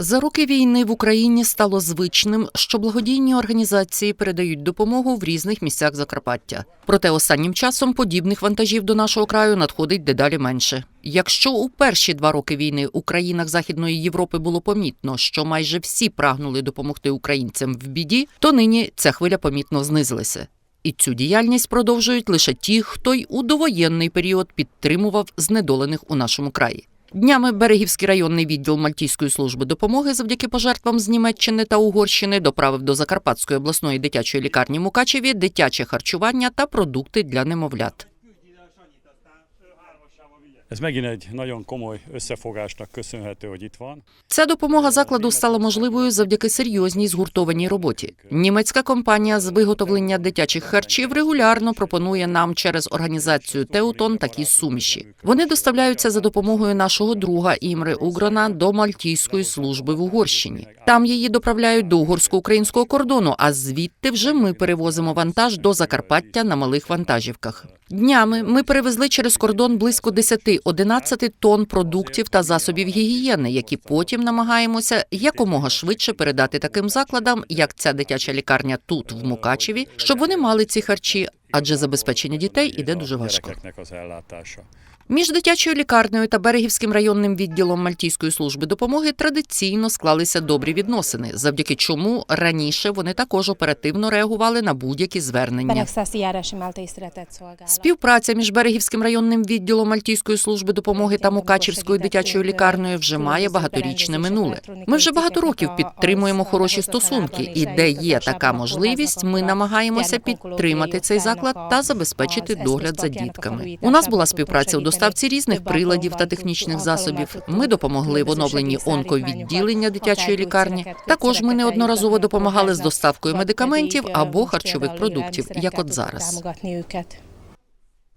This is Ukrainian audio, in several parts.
За роки війни в Україні стало звичним, що благодійні організації передають допомогу в різних місцях Закарпаття. Проте останнім часом подібних вантажів до нашого краю надходить дедалі менше. Якщо у перші два роки війни у країнах Західної Європи було помітно, що майже всі прагнули допомогти українцям в біді, то нині ця хвиля помітно знизилася. І цю діяльність продовжують лише ті, хто й у довоєнний період підтримував знедолених у нашому краї. Днями Берегівський районний відділ Мальтійської служби допомоги завдяки пожертвам з Німеччини та Угорщини доправив до Закарпатської обласної дитячої лікарні Мукачеві дитяче харчування та продукти для немовлят. Ez megint egy nagyon komoly összefogásnak köszönhető, hogy itt van. Ця допомога закладу стала можливою завдяки серйозній згуртованій роботі. Німецька компанія з виготовлення дитячих харчів регулярно пропонує нам через організацію Теутон такі суміші. Вони доставляються за допомогою нашого друга Імри Угрона до Мальтійської служби в Угорщині. Там її доправляють до угорсько-українського кордону, а звідти вже ми перевозимо вантаж до Закарпаття на малих вантажівках. Днями ми перевезли через кордон близько 10-11 тонн продуктів та засобів гігієни, які потім намагаємося якомога швидше передати таким закладам, як ця дитяча лікарня тут, в Мукачеві, щоб вони мали ці харчі, адже забезпечення дітей іде дуже важко. Між дитячою лікарнею та Берегівським районним відділом Мальтійської служби допомоги традиційно склалися добрі відносини, завдяки чому раніше вони також оперативно реагували на будь-які звернення. Співпраця між Берегівським районним відділом Мальтійської служби допомоги та Мукачівською дитячою лікарнею вже має багаторічне минуле. Ми вже багато років підтримуємо хороші стосунки, і де є така можливість, ми намагаємося підтримати цей заклад та забезпечити догляд за дітками. У нас була співпраця у доставці різних приладів та технічних засобів. Ми допомогли в оновленні онковідділення дитячої лікарні. Також ми неодноразово допомагали з доставкою медикаментів або харчових продуктів, як от зараз.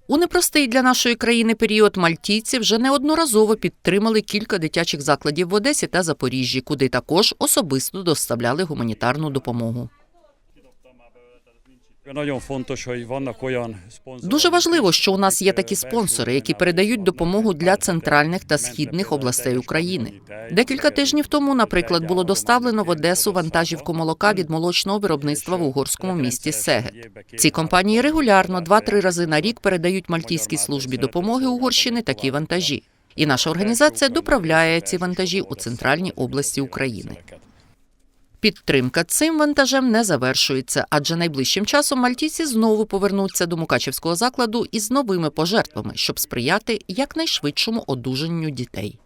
У непростий для нашої країни період мальтійці вже неодноразово підтримали кілька дитячих закладів в Одесі та Запоріжжі, куди також особисто доставляли гуманітарну допомогу. Дуже важливо, що у нас є такі спонсори, які передають допомогу для центральних та східних областей України. Декілька тижнів тому, наприклад, було доставлено в Одесу вантажівку молока від молочного виробництва в угорському місті Сегет. Ці компанії регулярно два-три рази на рік передають мальтійській службі допомоги Угорщини такі вантажі. І наша організація доправляє ці вантажі у центральні області України. Підтримка цим вантажем не завершується, адже найближчим часом мальтійці знову повернуться до Мукачівського закладу із новими пожертвами, щоб сприяти якнайшвидшому одужанню дітей.